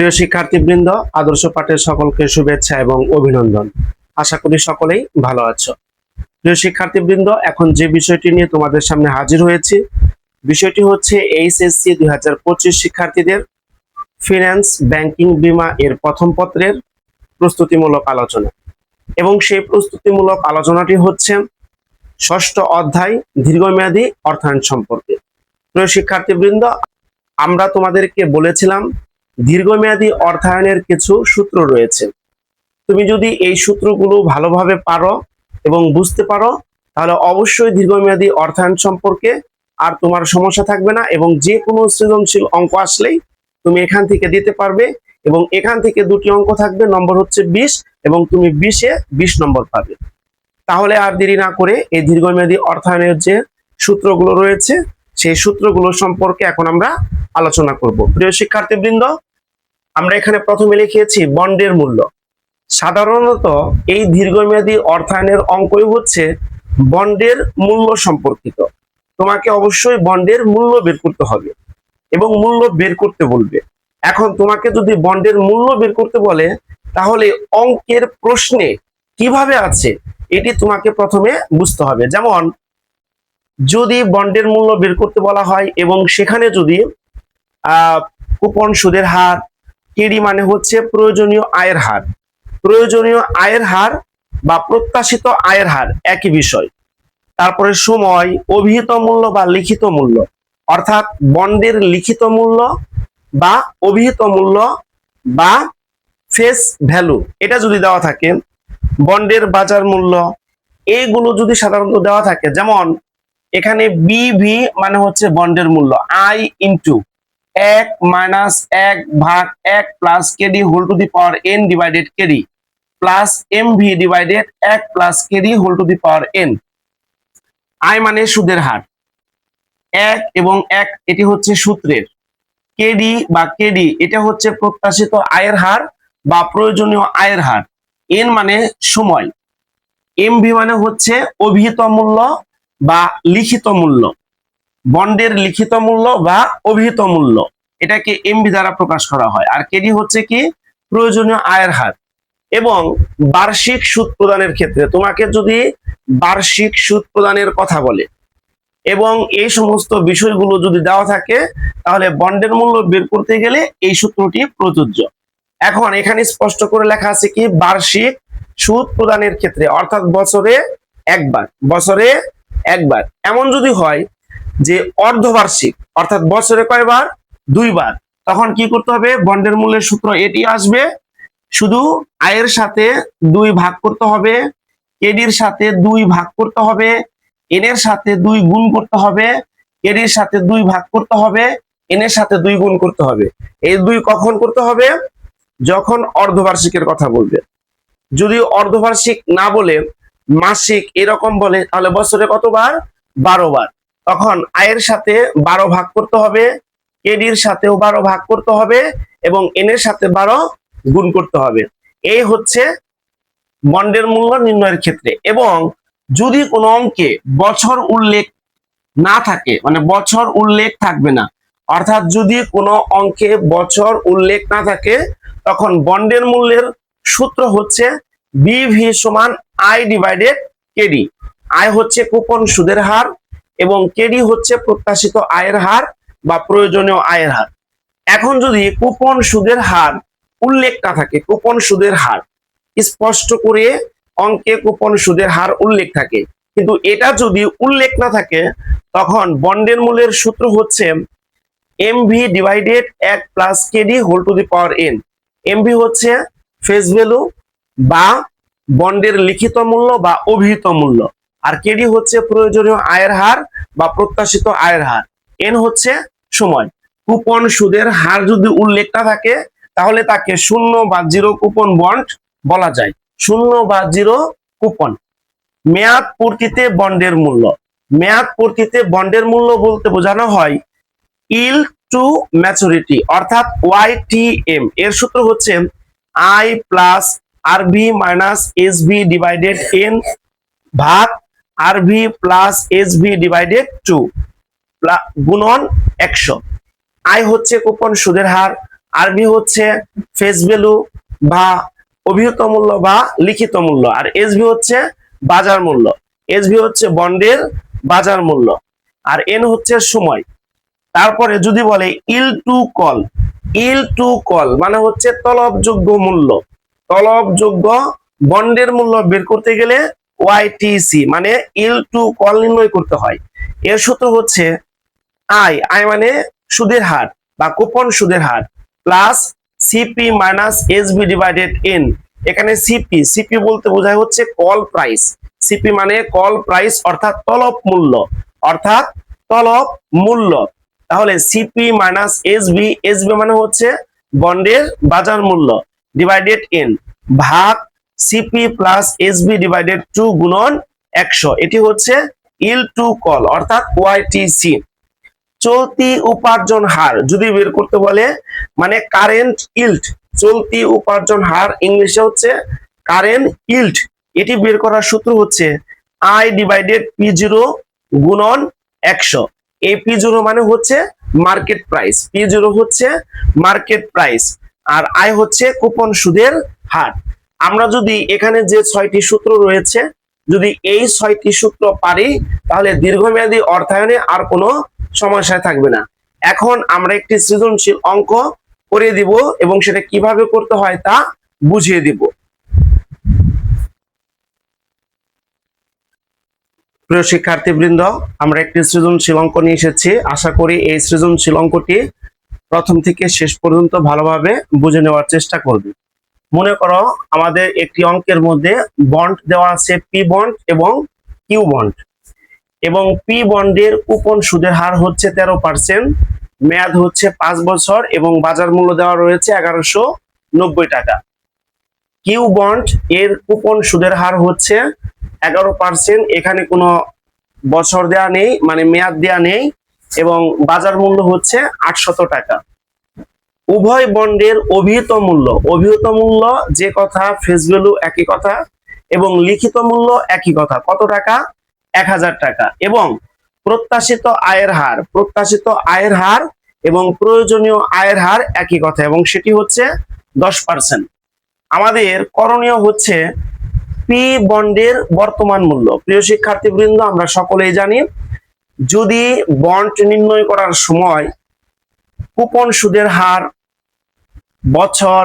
প্রিয় শিক্ষার্থীবৃন্দ, আদর্শ পাঠের সকলকে শুভেচ্ছা এবং অভিনন্দন। আশা করি সকলেই ভালো আছো। প্রিয় শিক্ষার্থীবৃন্দ, এখন যে বিষয়টি নিয়ে তোমাদের সামনে হাজির হয়েছি, বিষয়টি হচ্ছে এইচএসসি দুই হাজার পঁচিশ শিক্ষার্থীদের ফিন্যান্স ব্যাংকিং বীমা এর প্রথম পত্রের প্রস্তুতিমূলক আলোচনা। এবং সেই প্রস্তুতিমূলক আলোচনাটি হচ্ছে ষষ্ঠ অধ্যায় দীর্ঘমেয়াদী অর্থায়ন সম্পর্কে। প্রিয় শিক্ষার্থীবৃন্দ, আমরা তোমাদেরকে বলেছিলাম দীর্ঘমেয়াদী অর্থায়নের কিছু সূত্র রয়েছে। তুমি যদি এই সূত্রগুলো ভালোভাবে পারো এবং বুঝতে পারো, তাহলে অবশ্যই দীর্ঘমেয়াদী অর্থায়ন সম্পর্কে আর তোমার সমস্যা থাকবে না এবং যে কোনো সৃজনশীল অঙ্ক আসলেই তুমি এখান থেকে দিতে পারবে এবং এখান থেকে দুটি অঙ্ক থাকবে, নম্বর হচ্ছে বিশ এবং তুমি বিশে বিশ নম্বর পাবে। তাহলে আর দেরি না করে এই দীর্ঘমেয়াদী অর্থায়নের যে সূত্রগুলো রয়েছে, সেই সূত্রগুলো সম্পর্কে এখন আমরা আলোচনা করব। প্রিয় শিক্ষার্থীবৃন্দ আমরা এখানে প্রথমে লিখিয়েছি বন্ডের মূল্য। সাধারণত এই দীর্ঘমেয়াদী অর্থায়নের অঙ্কই হচ্ছে বন্ডের মূল্য সম্পর্কিত। তোমাকে অবশ্যই বন্ডের মূল্য বের করতে হবে এবং মূল্য বের করতে বলবে। এখন তোমাকে যদি বন্ডের মূল্য বের করতে বলে, তাহলে অঙ্কের প্রশ্নে কীভাবে আছে এটি তোমাকে প্রথমে বুঝতে হবে। যেমন, যদি বন্ডের মূল্য বের করতে বলা হয় এবং সেখানে যদি কুপন সুদের হার কেডি মানে হচ্ছে প্রয়োজনীয় আয়ের হার। প্রয়োজনীয় আয়ের হার বা প্রত্যাশিত আয়ের হার একই বিষয়। তারপরে সময়, অভিহিত মূল্য বা লিখিত মূল্য। অর্থাৎ বন্ডের লিখিত মূল্য বা অভিহিত মূল্য বা ফেস ভ্যালু এটা যদি দেওয়া থাকে, বন্ডের বাজার মূল্য এইগুলো যদি সাধারণত দেওয়া থাকে, যেমন এখানে বিভি মানে হচ্ছে বন্ডের মূল্য আই ইন্টু এক মাইনাস এক ভাগ এক plus KD whole to the power N divided KD plus M V divided এক plus KD whole to the power N I মানে সুদের হার। এক এবং এক এটি হচ্ছে সূত্রের। কেডি বা কেডি এটা হচ্ছে প্রত্যাশিত আয়ের হার বা প্রয়োজনীয় আয়ের হার। এন মানে সময়। এম ভি মানে হচ্ছে অভিহিত মূল্য বা লিখিত মূল্য। বন্ডের লিখিত মূল্য বা অভিহিত মূল্য। এটাকে এমবি দ্বারা প্রকাশ করা হয়। আর কেডি হচ্ছে কি? প্রয়োজনীয় আয়ের হার। এবং বার্ষিক সুদ প্রদানের ক্ষেত্রে তোমাকে যদি বার্ষিক সুদ প্রদানের কথা বলে এবং এই সমস্ত বিষয়গুলো যদি দেওয়া থাকে, তাহলে বন্ডের মূল্য বের করতে গেলে এই সূত্রটি প্রযোজ্য। এখন এখানে স্পষ্ট করে লেখা আছে কি? বার্ষিক সুদ প্রদানের ক্ষেত্রে, অর্থাৎ বছরে একবার বছরে একবার। এমন যদি হয় যে অর্ধবার্ষিক, অর্থাৎ বছরে কয়বার? দুইবার। তখন কি করতে হবে? বন্ডের মূল্যের সূত্র এটি আসবে। শুধু আয়ের সাথে দুই ভাগ করতে হবে কেডির সাথে দুই ভাগ করতে হবে, এন এর সাথে দুই গুণ করতে হবে কেডির সাথে দুই ভাগ করতে হবে, এন এর সাথে দুই গুণ করতে হবে। এই দুই কখন করতে হবে? যখন অর্ধবার্ষিকের কথা বলবে। যদি অর্ধবার্ষিক না বলে, মাসিক এরকম বলে, তাহলে বছরে কতবার? বারো বার। তখন আয়ের সাথে বারো ভাগ করতে হবে, কেডির সাথেও বারো ভাগ করতে হবে এবং এনের সাথে বারো গুণ করতে হবে। এই হচ্ছে বন্ডের মূল্য নির্ণয়ের ক্ষেত্রে এবং যদি কোনো অঙ্কে বছর উল্লেখ না থাকে মানে বছর উল্লেখ থাকবে না, অর্থাৎ যদি কোনো অঙ্কে বছর উল্লেখ না থাকে, তখন বন্ডের মূল্যের সূত্র হচ্ছে বিভি সমান আই ডিভাইডেড কেডি আয় হচ্ছে কুপন সুদের হার এবং কেডি হচ্ছে প্রত্যাশিত আয়ের হার বা প্রয়োজনীয় আয়ের হার। এখন যদি কুপন সুদের হার উল্লেখ না থাকে, কুপন সুদের হার, স্পষ্ট করে অঙ্কে কুপন সুদের হার উল্লেখ থাকে। কিন্তু এটা যদি উল্লেখ না থাকে, তখন বন্ডের মূল্যের সূত্র হচ্ছে এম ভি ডিভাইডেড এক plus K D whole to the power N. M V হচ্ছে ফেস ভ্যালু বা বন্ডের লিখিত মূল্য বা অভিহিত মূল্য। আর কেডি হচ্ছে প্রয়োজনীয় আয়ের হার বা প্রত্যাশিত আয়ের হার। এন হচ্ছে সময়। কুপন সুদের হার যদি উল্লেখ না থাকে, তাহলে তাকে শূন্য বা জিরো কুপন বন্ড বলা যায়। শূন্য বা জিরো কুপন মেয়াদ পূর্তিতে বন্ডের মূল্য। মেয়াদ পূর্তিতে বন্ডের মূল্য বলতে বোঝানো হয় ইল টু ম্যাচুরিটি অর্থাৎ ওয়াই টি এম এর সূত্র হচ্ছে I plus R V minus S B divided N ভাগ R V plus S V divided two গুণন একশো। আয় হচ্ছে কুপন সুদের হার আর বি হচ্ছে ফেস ভ্যালু বা অভিহিত মূল্য বা লিখিত মূল্য। আর এসবি হচ্ছে বাজার মূল্য। এসবি হচ্ছে বন্ডের বাজার মূল্য। আর এন হচ্ছে সময়। তারপরে যদি বলে yield to call yield to call মানে হচ্ছে তলবযোগ্য মূল্য। তলবযোগ্য বন্ডের মূল্য বের করতে গেলে ওয়াইটিসি মানে ইল টু কল নির্ণয় করতে হয়। এর সূত্র হচ্ছে আই আই মানে সুদের হার বা কুপন সুদের হার plus CP minus SB divided N এখানে সিপি সিপি বলতে বোঝায় হচ্ছে কল প্রাইস সিপি মানে কল প্রাইস অর্থাৎ তলব মূল্য, অর্থাৎ তলব মূল্য। তাহলে সিপি মাইনাস এসবি এসবি মানে হচ্ছে বন্ডের বাজার মূল্য ডিভাইডেড এন ভাগ CP plus SB divided two গুণন একশো। এটি হচ্ছে ইল টু কল অর্থাৎ ওয়াইটিসি চলতি উপার্জন হার যদি বের করতে বলে মানে কারেন্ট ইল্ড চলতি উপার্জন হার ইংলিশে হচ্ছে কারেন্ট ইল্ড এটি বের করার সূত্র হচ্ছে আই ডিভাইডেড পি জিরো গুণন একশো। এই পি জিরো মানে হচ্ছে মার্কেট প্রাইস পি জিরো হচ্ছে মার্কেট প্রাইস আর আই হচ্ছে কুপন সুদের হার। আমরা যদি এখানে যে ছয়টি সূত্র রয়েছে, যদি এই ছয়টি সূত্র পারি, তাহলে দীর্ঘমেয়াদী অর্থায়নে আর কোনো সমস্যায় থাকবে না। এখন আমরা একটি সৃজনশীল অঙ্ক করে দিব এবং সেটা কীভাবে করতে হয় তা বুঝিয়ে দিব। প্রিয় শিক্ষার্থীবৃন্দ, আমরা একটি সৃজনশীল অঙ্ক নিয়ে এসেছি। আশা করি এই সৃজনশীল অঙ্কটি প্রথম থেকে শেষ পর্যন্ত ভালোভাবে বুঝে নেওয়ার চেষ্টা করবে। মনে করো আমাদের একটি অঙ্কের মধ্যে বন্ড দেওয়া আছে পি বন্ড এবং কিউ বন্ড এবং পি বন্ডের কুপন সুদের হার হচ্ছে তেরো পার্সেন্ট মেয়াদ হচ্ছে পাঁচ বছর এবং বাজার মূল্য দেওয়া রয়েছে এগারোশো নব্বই টাকা। কিউ বন্ড এর কুপন সুদের হার হচ্ছে এগারো পার্সেন্ট এখানে কোনো বছর দেয়া নেই মানে মেয়াদ দেয়া নেই এবং বাজার মূল্য হচ্ছে আটশত টাকা। উভয় বন্ডের অভিহিত মূল্য। অভিহিত মূল্য যে কথা ফেস ভ্যালু একই কথা, এবং লিখিত মূল্য একই কথা। কত টাকা? এক হাজার টাকা। এবং প্রত্যাশিত আয়ের হার, প্রত্যাশিত আয়ের হার এবং প্রয়োজনীয় আয়ের হার একই কথা, এবং সেটি হচ্ছে দশ পার্সেন্ট আমাদের করণীয় হচ্ছে পি বন্ডের বর্তমান মূল্য। প্রিয় শিক্ষার্থীবৃন্দ, আমরা সকলেই জানি, যদি বন্ড নির্ণয় করার সময় কুপন সুদের হার বছর,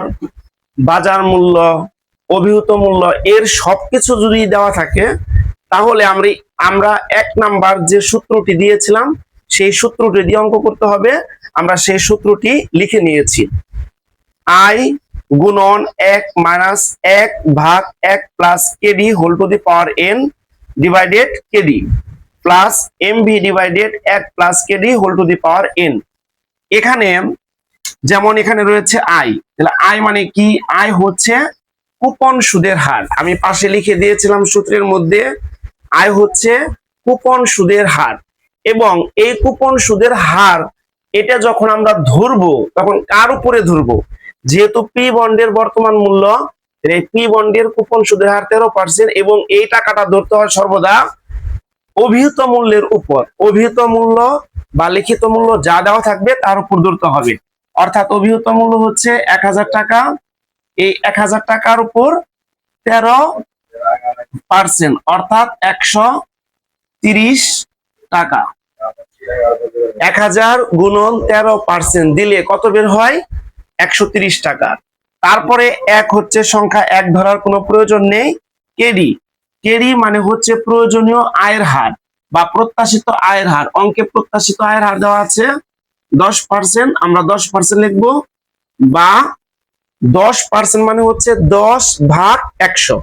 বাজার মূল্য, অভিহিত মূল্য, এর সবকিছু যদি দেওয়া থাকে, তাহলে আমরা আমরা এক নাম্বার যে সূত্রটি দিয়েছিলাম, সেই সূত্রটি দিয়ে অঙ্ক করতে হবে। আমরা সেই সূত্রটি লিখে নিয়েছি। আই গুণন এক মাইনাস এক ভাগ এক plus KD whole to the power N divided KD plus M V divided এক plus KD whole to the power N. এখানে যেমন এখানে রয়েছে আই তাহলে আই মানে কি? আই হচ্ছে কুপন সুদের হার। আমি পাশে লিখে দিয়েছিলাম সূত্রের মধ্যে আয় হচ্ছে কুপন সুদের হার। এবং এই কুপন সুদের হার, এটা যখন আমরা ধরবো, তখন কার উপরে ধরবো? যেহেতু পি বন্ডের বর্তমান মূল্য এই পি বন্ডের কুপন সুদের হার তেরো পার্সেন্ট এবং এই টাকাটা ধরতে হয় সর্বদা অভিহিত মূল্যের উপর। অভিহিত মূল্য বা লিখিত মূল্য যা দেওয়া থাকবে, তার উপর ধরতে হবে। অর্থাৎ অভিহিত মূল্য হচ্ছে এক হাজার টাকা। এই এক হাজার টাকার উপর তেরো পার্সেন্ট অর্থাৎ একশো তিরিশ টাকা। এক হাজার গুণন তেরো পার্সেন্ট দিলে কত বের হয়? একশো তিরিশ টাকা। তারপরে এক হচ্ছে সংখ্যা এক ধরার কোনো প্রয়োজন নেই। কেডি কেডি মানে হচ্ছে প্রয়োজনীয় আয়ের হার বা প্রত্যাশিত আয়ের হার। অঙ্কে প্রত্যাশিত আয়ের হার দেওয়া আছে দশ পার্সেন্ট আমরা দশ পার্সেন্ট লিখব, বা দশ পার্সেন্ট মানে হচ্ছে দশ ভাগ একশো।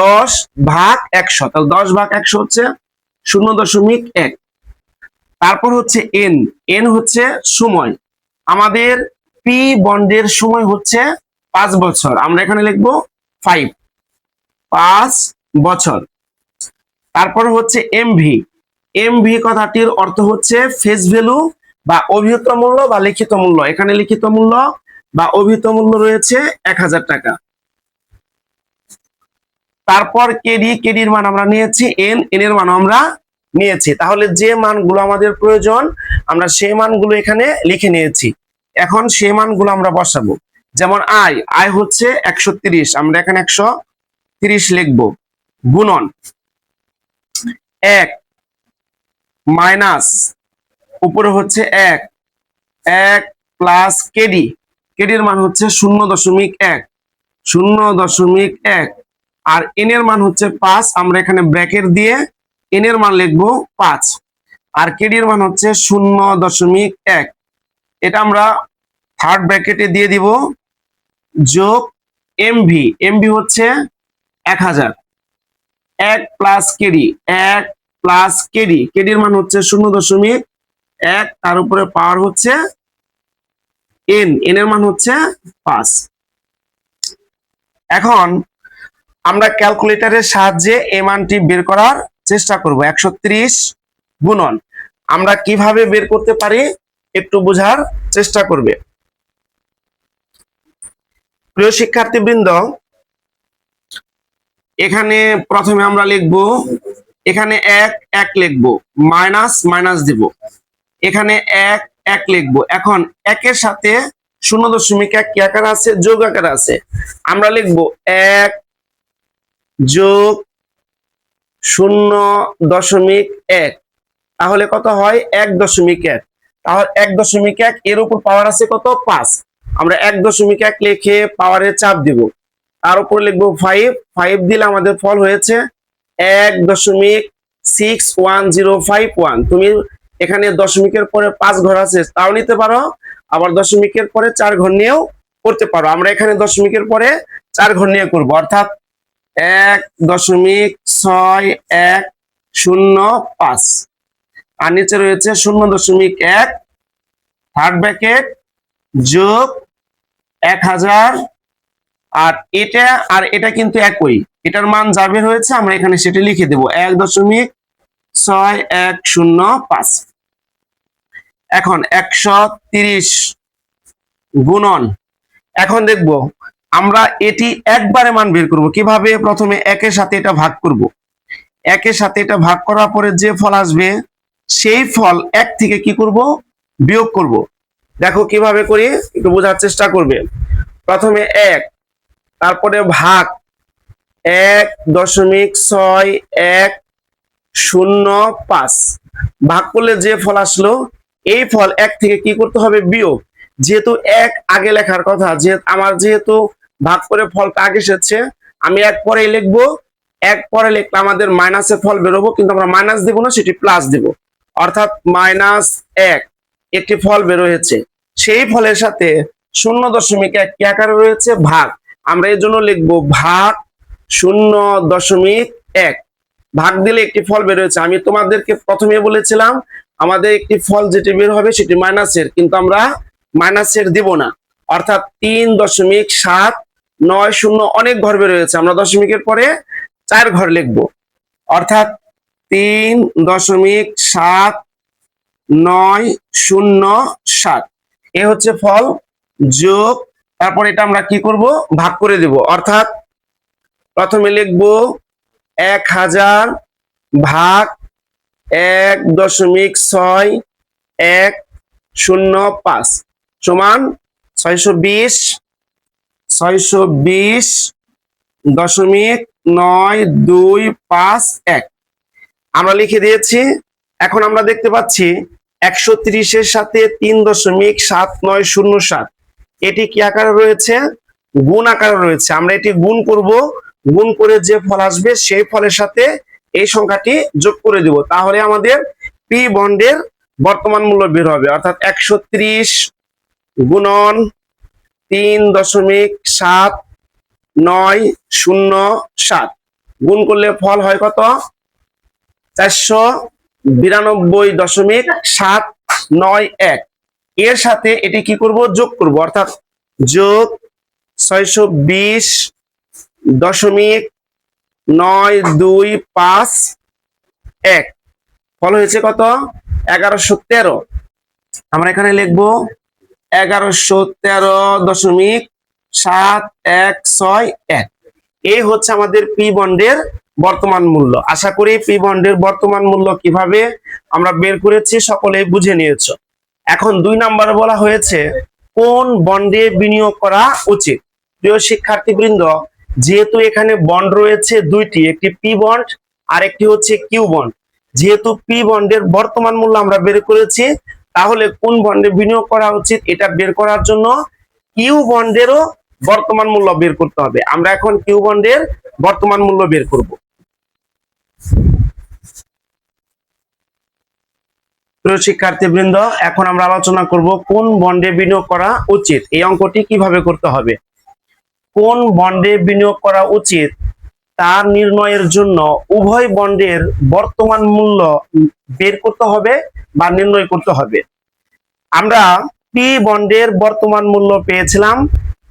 দশ ভাগ একশো, তাহলে দশ ভাগ একশো হচ্ছে শূন্য দশমিক এক। তারপর হচ্ছে এন এন হচ্ছে সময়। আমাদের পি বন্ডের সময় হচ্ছে পাঁচ বছর, আমরা এখানে লিখব ফাইভ পাঁচ বছর। তারপর হচ্ছে এম এমভি এমভি কথাটির অর্থ হচ্ছে ফেস ভ্যালু বা অভিহিত মূল্য বা লিখিত মূল্য। এখানে লিখিত মূল্য বা অভিহিত মূল্য রয়েছে এক হাজার টাকা। তারপর কেডি, কেডির মান আমরা নিয়েছি, এন এন এর মান আমরা নিয়েছি। তাহলে যে মানগুলো আমাদের প্রয়োজন, আমরা সেই মানগুলো এখানে লিখে নিয়েছি। এখন সেই মানগুলো আমরা বসাবো। যেমন আয় আয় হচ্ছে একশো আমরা এখানে একশো তিরিশ লিখব। গুণন, এক, মাইনাস উপরে হচ্ছে এক। এক প্লাস কেডি কেডির মান হচ্ছে শূন্য দশমিক এক। শূন্য দশমিক এক। আর এন এর মান হচ্ছে পাঁচ। আমরা এখানে ব্র্যাকেট দিয়ে এন এর মান লিখব পাঁচ। আর কেডির মান হচ্ছে শূন্য দশমিক এক। এটা আমরা থার্ড ব্র্যাকেটে দিয়ে দিব যোগ এমভি এমভি হচ্ছে এক হাজার। এক প্লাস কেডি এক প্লাস কেডি কেডির মান হচ্ছে শূন্য দশমিক এক, তার উপরে পাওয়ার হচ্ছে এন এন এর মান হচ্ছে পাঁচ। এখন আমরা ক্যালকুলেটরের সাহায্যে এই মানটি বের করার চেষ্টা করব, একশো ত্রিশ গুণন। আমরা কীভাবে বের করতে পারি একটু বোঝার চেষ্টা করবে। প্রিয় শিক্ষার্থীবৃন্দ, এখানে প্রথমে আমরা লিখব, এখানে এক এক লিখব, মাইনাস মাইনাস দিব। এখানে এক এক লিখব। এখন একের সাথে শূন্য দশমিক এক কি আকার আছে? যোগ আকার আছে। আমরা লিখব এক যোগ শূন্য দশমিক এক। তাহলে কত হয়? এক দশমিক এক। তাহলে এক দশমিক এক এর উপর পাওয়ার আছে কত? পাঁচ। আমরা এক দশমিক এক লিখে পাওয়ারে চাপ দিব। তার উপর লিখব ফাইভ ফাইভ দিলে আমাদের ফল হয়েছে এক দশমিক six one zero five one তুমি এখানে দশমিকের পরে পাঁচ ঘর আছে, তাও নিতে পারো। আবার দশমিকের পরে চার ঘর নিয়েও করতে পারো। আমরা এখানে দশমিকের পরে চার ঘর নিয়ে করব। অর্থাৎ এক দশমিক ছয় এক শূন্য পাঁচ। আর নিচে রয়েছে শূন্য দশমিক এক। থার্ড ব্র্যাকেট যোগ এক হাজার। আর এটা আর এটা কিন্তু একই। এটার মান যা বের হয়েছে, আমরা এখানে সেটা লিখে দেব। এক দশমিক ছয় এক শূন্য পাঁচ। এখন একশো তিরিশ গুণন। এখন দেখব, আমরা এটি একবারে মান বের করব। কীভাবে? প্রথমে একের সাথে এটা ভাগ করব। একের সাথে এটা ভাগ করার পরে যে ফল আসবে, সেই ফল এক থেকে কি করব? বিয়োগ করব। দেখো কীভাবে করি, একটু বোঝার চেষ্টা করবে। প্রথমে এক, তারপরে ভাগ। এক দশমিক ছয় এক শূন্য পাঁচ। ভাগ করলে যে ফল আসলো এই ফল এক থেকে কি করতে হবে? বিয়োগ। যেহেতু এক আগে লেখার কথা যে আমার যেহেতু ভাগ করে ফলটা আগে এসেছে, আমি এক পরে লিখব। এক পরে লিখলে আমাদের মাইনাসের ফল বেরোবো, কিন্তু আমরা মাইনাস দিব না, সেটি প্লাস দিব। অর্থাৎ মাইনাস এক, একটি ফল বের হয়েছে। সেই ফলের সাথে শূন্য দশমিক এক কি আকারে রয়েছে? ভাগ। আমরা এর জন্য লিখব ভাগ শূন্য দশমিক এক। ভাগ দিলে একটি ফল বের হয়েছে। আমি তোমাদেরকে প্রথমে বলেছিলাম আমাদের একটি ফল যেটি বের হবে সেটি মাইনাসের, কিন্তু আমরা মাইনাসের দিব না। অর্থাৎ তিন দশমিক সাত নয় শূন্য অনেক ঘর বের হয়েছে, আমরা দশমিকের পরে চার ঘর লিখব। অর্থাৎ তিন দশমিক সাত নয় শূন্য সাত। এ হচ্ছে ফল যোগ, তারপর এটা আমরা কি করব? ভাগ করে দেব। অর্থাৎ প্রথমে লিখব এক হাজার ভাগ এক দশমিক ছয় এক শূন্য পাঁচ সমান ছয়শো বিশ ছয়শো বিশ দশমিক নয় দুই পাঁচ এক। আমরা লিখে দিয়েছি, এখন আমরা দেখতে পাচ্ছি একশো তিরিশের সাথে তিন দশমিক সাত নয় শূন্য সাত। এটি কি আকারে রয়েছে? গুণ আকারে রয়েছে। আমরা এটি গুণ করব, গুণ করে যে ফল আসবে সেই ফলের সাথে এই সংখ্যাটি যোগ করে দিব। তাহলে আমাদের পি বন্ডের বর্তমান মূল্য বের হবে। অর্থাৎ একশো ত্রিশ গুণন তিন দশমিক সাত নয় শূন্য সাত। গুণ করলে ফল হয় কত? চারশো বিরানব্বই দশমিক সাত নয় এক। এর সাথে এটি কি করব? যোগ করব। অর্থাৎ যোগ ছয়শো বিশ দশমিক নয়, দুই, পাঁচ, এক। ফল হয়েছে কত? এগারোশো তেরো। আমরা এখানে লিখব এগারোশো তেরো দশমিক সাত এক ছয় এক। এই হচ্ছে আমাদের পি বন্ডের বর্তমান মূল্য। আশা করি পি বন্ডের বর্তমান মূল্য কীভাবে আমরা বের করেছি সকলেই বুঝে নিয়েছ। এখন দুই নম্বরে বলা হয়েছে, কোন বন্ডে বিনিয়োগ করা উচিত? প্রিয় শিক্ষার্থীবৃন্দ যেহেতু এখানে বন্ড রয়েছে দুইটি, একটি পি বন্ড আর একটি হচ্ছে কিউ বন্ড যেহেতু পি বন্ডের বর্তমান মূল্য আমরা বের করেছি, তাহলে কোন বন্ডে বিনিয়োগ করা উচিত এটা বের করার জন্য কিউ বন্ডেরও বর্তমান মূল্য বের করতে হবে। আমরা এখন কিউ বন্ডের বর্তমান মূল্য বের করব। প্রিয় শিক্ষার্থীবৃন্দ, এখন আমরা আলোচনা করব কোন বন্ডে বিনিয়োগ করা উচিত। এই অঙ্কটি কীভাবে করতে হবে? কোন বন্ডে বিনিয়োগ করা উচিত তার নির্ণয়ের জন্য উভয় বন্ডের বর্তমান মূল্য বের করতে হবে বা নির্ণয় করতে হবে। আমরা পি বন্ডের বর্তমান মূল্য পেয়েছিলাম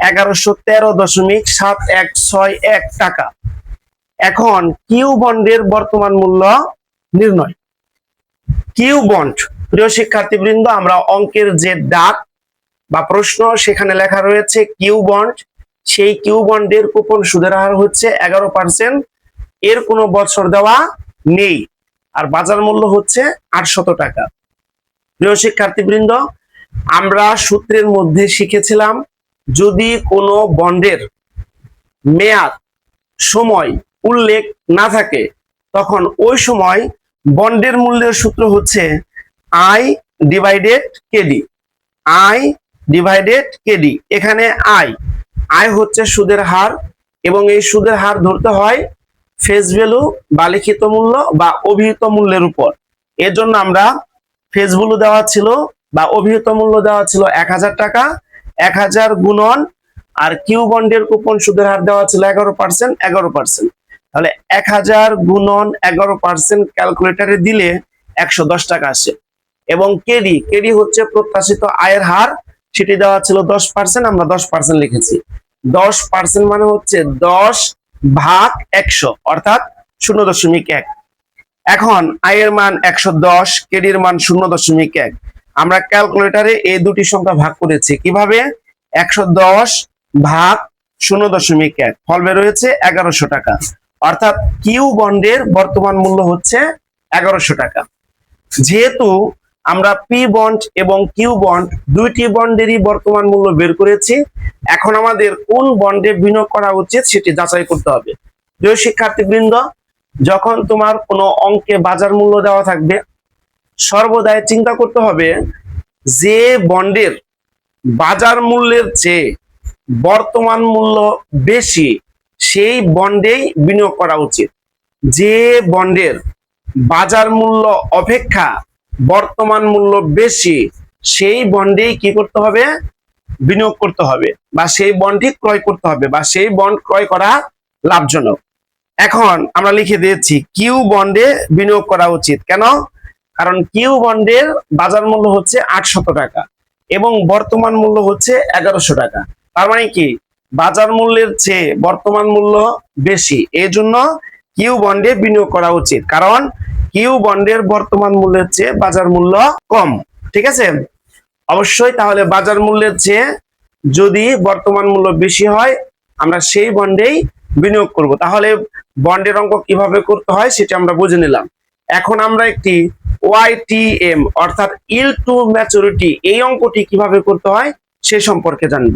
এগারোশো তেরো দশমিক সাত এক ছয় এক টাকা। এখন কিউ বন্ডের বর্তমান মূল্য নির্ণয়। কিউ বন্ড প্রিয় শিক্ষার্থীবৃন্দ, আমরা অঙ্কের যে ডাক বা প্রশ্ন সেখানে লেখা রয়েছে কিউ বন্ড সেই কিউ বন্ডের কুপন সুদের হার হচ্ছে এগারো পার্সেন্ট এর কোনো বছর দেওয়া নেই। আর বাজার মূল্য হচ্ছে আটশত টাকা। প্রিয় শিক্ষার্থীবৃন্দ, আমরা সূত্রের মধ্যে শিখেছিলাম, যদি কোনো বন্ডের মেয়াদ, সময় উল্লেখ না থাকে, তখন ওই সময় বন্ডের মূল্যের সূত্র হচ্ছে I divided KD I divided KD এখানে আই আয় হচ্ছে সুদের হার এবং এই সুদের হার ধরতে হয় ফেস ভ্যালু বা লিখিত মূল্য বা অভিহিত মূল্যের উপর। এর জন্য আমরা ফেস ভ্যালু দেওয়া ছিল বা অভিহিত মূল্য দেওয়া ছিল এক হাজার টাকা, এক হাজার গুণন আর কিউ বন্ডের কুপন সুদের হার দেওয়া ছিল এগারো পার্সেন্ট এগারো পার্সেন্ট তাহলে এক হাজার গুণন এগারো পার্সেন্ট ক্যালকুলেটারে দিলে একশো দশ টাকা আসে। এবং কেডি কেডি হচ্ছে প্রত্যাশিত আয়ের হার সেটি দেওয়া ছিল দশ পার্সেন্ট আমরা দশ পার্সেন্ট লিখেছি। দশ পার্সেন্ট মানে হচ্ছে দশ ভাগ একশো, অর্থাৎ শূন্য দশমিক এক। এখন আয়ের মান একশো দশ কেডির মান শূন্য দশমিক এক। আমরা ক্যালকুলেটারে এই দুটি সংখ্যা ভাগ করেছি। কীভাবে? একশো দশ ভাগ শূন্য দশমিক এক। ফল বের হয়েছে এগারোশো টাকা। অর্থাৎ কিউ বন্ডের বর্তমান মূল্য হচ্ছে এগারোশো টাকা। যেহেতু আমরা পি বন্ড এবং কিউ বন্ড দুইটি বন্ডেরই বর্তমান মূল্য বের করেছি। এখন আমাদের কোন বন্ডে বিনিয়োগ করা উচিত সেটি যাচাই করতে হবে। প্রিয় শিক্ষার্থীবৃন্দ, যখন তোমার কোনো অঙ্কে বাজার মূল্য দেওয়া থাকবে, সর্বদাই চিন্তা করতে হবে যে বন্ডের বাজার মূল্যের চেয়ে বর্তমান মূল্য বেশি, সেই বন্ডেই বিনিয়োগ করা উচিত। যে বন্ডের বাজার মূল্য অপেক্ষা বর্তমান মূল্য বেশি, সেই বন্ডে কি করতে হবে? বিনিয়োগ করতে হবে বা সেই বন্ডটি ক্রয় করতে হবে বা সেই বন্ড ক্রয় করা লাভজনক। এখন আমরা লিখে দিয়েছি কিউ বন্ডে বিনিয়োগ করা উচিত। কেন? কারণ কিউ বন্ডের বাজার মূল্য হচ্ছে আটশত টাকা এবং বর্তমান মূল্য হচ্ছে এগারোশো টাকা। তার মানে কি? বাজার মূল্যের চেয়ে বর্তমান মূল্য বেশি। এই জন্য কিউ বন্ডে বিনিয়োগ করা উচিত। কারণ কিউ বন্ডের বর্তমান মূল্যের চেয়ে বাজার মূল্য কম। ঠিক আছে? অবশ্যই তাহলে বাজার মূল্যের চেয়ে যদি বর্তমান মূল্য বেশি হয়, আমরা সেই বন্ডেই বিনিয়োগ করব। তাহলে বন্ডের অঙ্ক কীভাবে করতে হয় সেটা আমরা বুঝে নিলাম। এখন আমরা একটি ওয়াইটিএম অর্থাৎ ইল টু ম্যাচুরিটি এই অঙ্কটি কীভাবে করতে হয় সে সম্পর্কে জানব।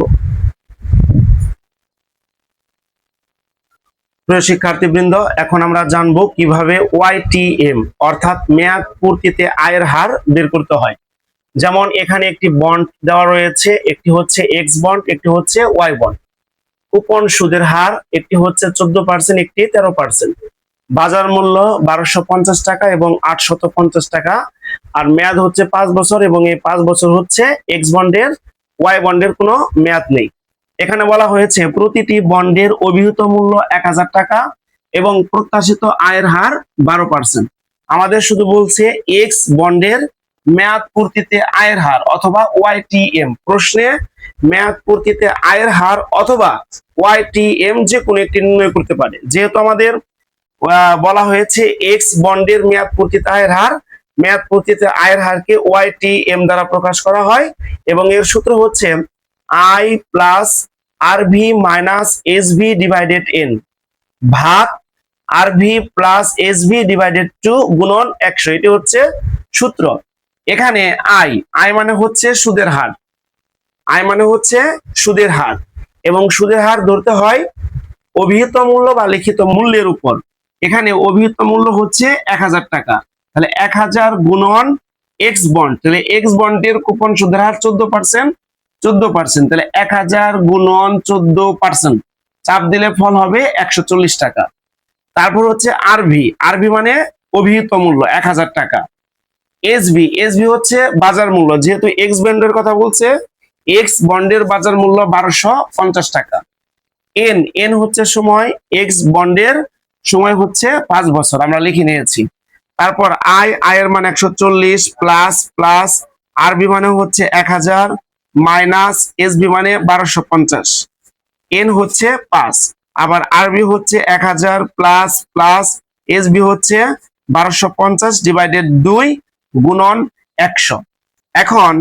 প্রিয় শিক্ষার্থীবৃন্দ, এখন আমরা জানব কীভাবে ওয়াইটিএম অর্থাৎ মেয়াদ পূর্তিতে আয়ের হার বের করতে হয়। যেমন এখানে একটি বন্ড দেওয়া রয়েছে, একটি হচ্ছে এক্স বন্ড একটি হচ্ছে ওয়াই বন্ড কুপন সুদের হার, একটি হচ্ছে চোদ্দ পার্সেন্ট একটি তেরো পার্সেন্ট বাজার মূল্য বারোশো পঞ্চাশ টাকা এবং আটশত পঞ্চাশ টাকা। আর মেয়াদ হচ্ছে পাঁচ বছর এবং এই পাঁচ বছর হচ্ছে এক্স বন্ডের ওয়াই বন্ডের কোনো মেয়াদ নেই। এখানে বলা হয়েছে, প্রতিটি বন্ডের অভিহিত মূল্য এক হাজার টাকা এবং প্রত্যাশিত আয়ের হার বারো পার্সেন্ট আমাদের শুধু বলছে এক্স বন্ডের মেয়াদ পূর্তিতে আয়ের হার অথবা ওয়াইটিএম প্রশ্নে, মেয়াদ পূর্তিতে আয়ের হার অথবা ওয়াইটিএম যে কোনো একটি নির্ণয় করতে পারে। যেহেতু আমাদের বলা হয়েছে এক্স বন্ডের মেয়াদ পূর্তিতে আয়ের হার, মেয়াদ পূর্তিতে আয়ের হারকে ওয়াইটিএম দ্বারা প্রকাশ করা হয় এবং এর সূত্র হচ্ছে I plus R V minus S V divided N ভাগ R V plus S V divided two গুণন একশো। এটি হচ্ছে সূত্র। এখানে আই আই মানে হচ্ছে সুদের হার। আয় মানে হচ্ছে সুদের হার। এবং সুদের হার ধরতে হয় অভিহিত মূল্য বা লিখিত মূল্যের উপর। এখানে অভিহিত মূল্য হচ্ছে এক হাজার টাকা। তাহলে এক হাজার গুণন এক্স বন্ড তাহলে এক্স বন্ডের কুপন সুদের হার চোদ্দ পার্সেন্ট চোদ্দ পার্সেন্ট তাহলে এক হাজার গুণন চোদ্দ পার্সেন্ট চাপ দিলে ফল হবে একশো চল্লিশ টাকা। তারপর হচ্ছে আরভি আরভি মানে অভিহিত মূল্য এক হাজার টাকা। এসবি এসবি হচ্ছে বাজার মূল্য, যেহেতু এক্স বন্ডের কথা বলছে এক্স বন্ডের বাজার মূল্য বারোশো পঞ্চাশ টাকা। এন এন হচ্ছে সময় এক্স বন্ডের সময় হচ্ছে পাঁচ বছর, আমরা লিখে নিয়েছি। তারপর আই আয়ের মান একশো চল্লিশ প্লাস প্লাস আরবি মানে হচ্ছে এক হাজার মাইনাস এসবি মানে বারোশো পঞ্চাশ। এন হচ্ছে পাঁচ। আবার আরবি হচ্ছে এক হাজার প্লাস প্লাস এসবি হচ্ছে বারোশো পঞ্চাশ ডিভাইডেড দুই গুণন একশো। এখন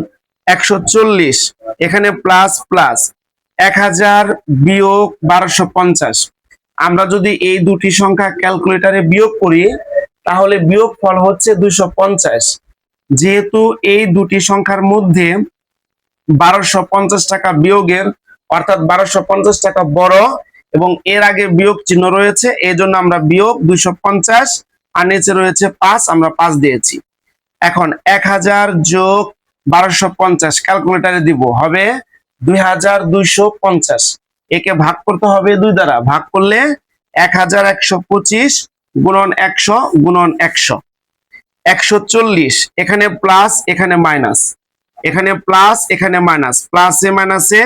একশো চল্লিশ, এখানে প্লাস প্লাস, এক হাজার বিয়োগ বারোশো পঞ্চাশ। আমরা যদি এই দুটি সংখ্যা ক্যালকুলেটরে বিয়োগ করি, তাহলে বিয়োগ ফল হচ্ছে দুইশো পঞ্চাশ। যেহেতু এই দুটি সংখ্যার মধ্যে বারোশো পঞ্চাশ টাকা বিয়োগের, অর্থাৎ বারোশো পঞ্চাশ টাকা বড়, এবং এর আগে বিয়োগ চিহ্ন রয়েছে এই জন্য আমরা বিয়োগ দুইশো পঞ্চাশ, আর নিচে রয়েছে পাঁচ, আমরা পাঁচ দিয়েছি। এখন এক হাজার যোগ বারোশো পঞ্চাশ ক্যালকুলেটারে দিব, হবে দুই হাজার দুইশো পঞ্চাশ। একে ভাগ করতে হবে দুই দ্বারা, ভাগ করলে এক হাজার একশো পঁচিশ গুণন একশো গুণন একশো। একশো চল্লিশ, এখানে প্লাস এখানে মাইনাস এখানে প্লাস এখানে মাইনাস প্লাসে মাইনাসে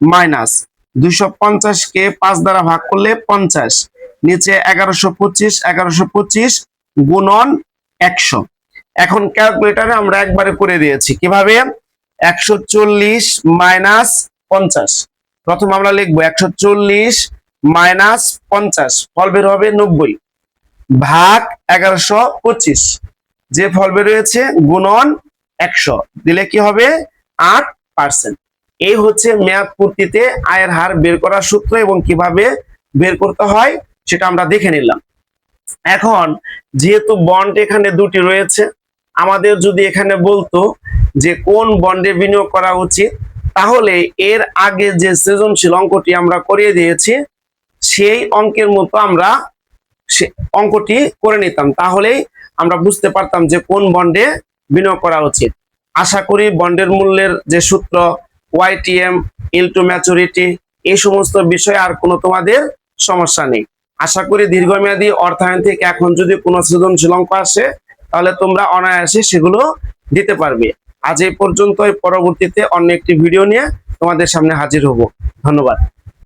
মাইনাস দুইশো পঞ্চাশ কে পাঁচ দ্বারা ভাগ করলে পঞ্চাশ। নিচে এগারোশো পঁচিশ এগারোশো পঁচিশ গুণন একশো। এখন ক্যালকুলেটারে আমরা একবারে করে দিয়েছি। কীভাবে? একশো চল্লিশ মাইনাস পঞ্চাশ। প্রথম আমরা লিখব একশো চল্লিশ মাইনাস পঞ্চাশ। ফল বের হবে নব্বই। ভাগ এগারোশো পঁচিশ। যে ফল বের হয়েছে, গুণন একশো। দিলে কি হবে? আট পার্সেন্ট এই হচ্ছে মেয়াদ পূর্তিতে আয়ের হার বের করার সূত্র এবং কীভাবে বের করতে হয় সেটা আমরা দেখে নিলাম। এখন যেহেতু বন্ড এখানে দুটি রয়েছে, আমাদের যদি এখানে বলতো যে কোন বন্ডে বিনিয়োগ করা উচিত, তাহলে এর আগে যে সৃজনশীল অঙ্কটি আমরা করিয়ে দিয়েছি, সেই অঙ্কের মতো আমরা অঙ্কটি করে নিতাম। তাহলেই আমরা বুঝতে পারতাম যে কোন বন্ডে বিনিয়োগ করা উচিত। আশা করি বন্ডের মূল্যের যে সূত্র ওয়াইটিএম ইল টু ম্যাচুরিটি এই সমস্ত বিষয়ে আর কোনো তোমাদের সমস্যা নেই। আশা করি দীর্ঘমেয়াদী অর্থায়ন থেকে এখন যদি কোনো সৃজনশীল অঙ্ক আসে, তাহলে তোমরা অনায়াসে সেগুলো দিতে পারবে। আজ এই পর্যন্ত পরবর্তীতে অন্য একটি ভিডিও নিয়ে তোমাদের সামনে হাজির হব। ধন্যবাদ।